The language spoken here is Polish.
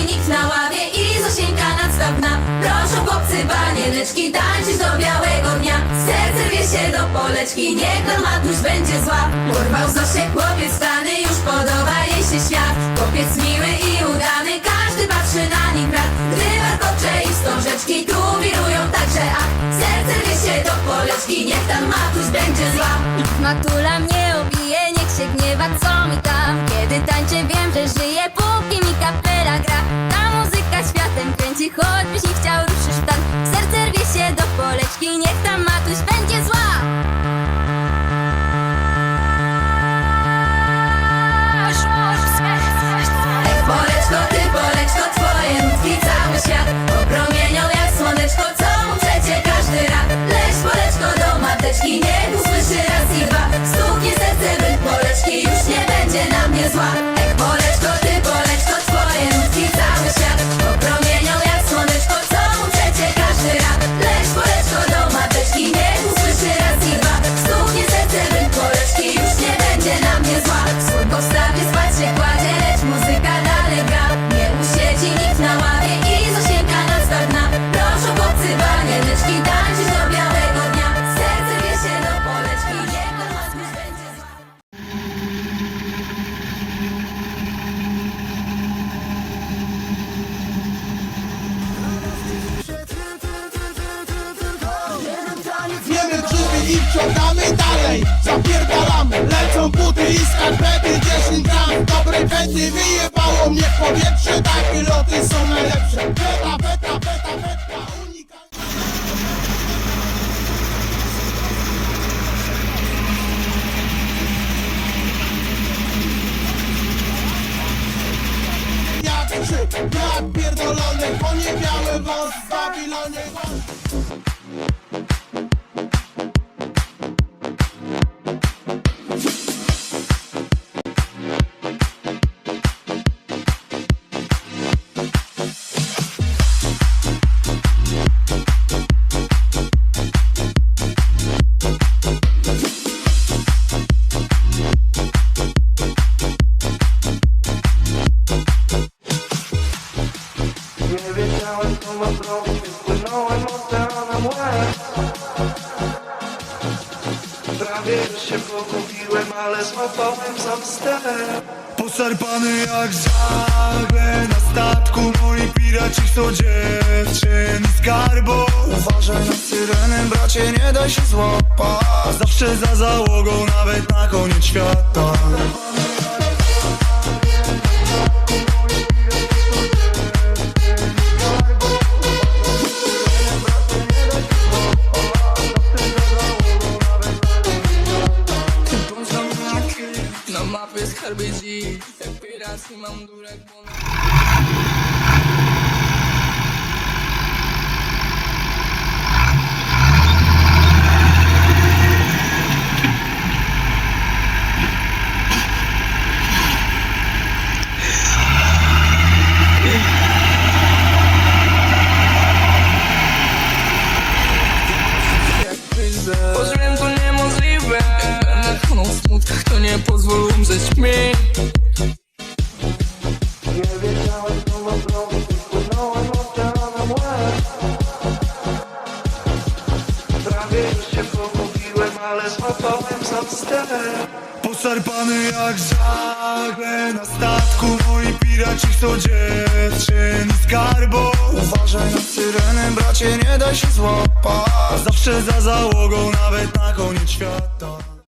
nikt na ławie i Zosieńka nadstawna. Proszę chłopcy, panieneczki, tańczyć do białego dnia. Serce rwie się do poleczki, niech nam matuś będzie zła. Porwał Zosię chłopiec stany, już podoba jej się świat. Chłopiec miły i udany, każdy patrzy na nim brat. Gdy warkocze i wstążeczki tu wirują także a Serce rwie się do poleczki, niech tam matuś będzie zła. Matula mnie obije, niech się gniewa, co mi tam wciągamy dalej Zapierdalamy, lecą buty i skarpety 10 gram. Dobrej pędy Wyjebało mnie w powietrze. Takie loty są najlepsze. Beta, beta, beta Unikalne Jak krzyk, jak pierdolony Poniewiały wąs w Babilonie Poszarpany jak żagle na statku Moi piraci są dziewczyn z garbu Uważaj na syreny, bracie, nie daj się złapać. Zawsze za załogą, nawet na koniec świata Uma pescar beijinho, é piracima, um duro é bom. To nie pozwól umrzeć mi. Nie wiedziałem co mam zrobić, więc płynąłem oceanem łez Prawie już się pogubiłem, ale złapałem sam ster Poszarpany jak żagle na statku Moi piraci są dziewczyn z garbu. Uważaj na syreny, bracie, nie daj się złapać. Zawsze za załogą, nawet na koniec świata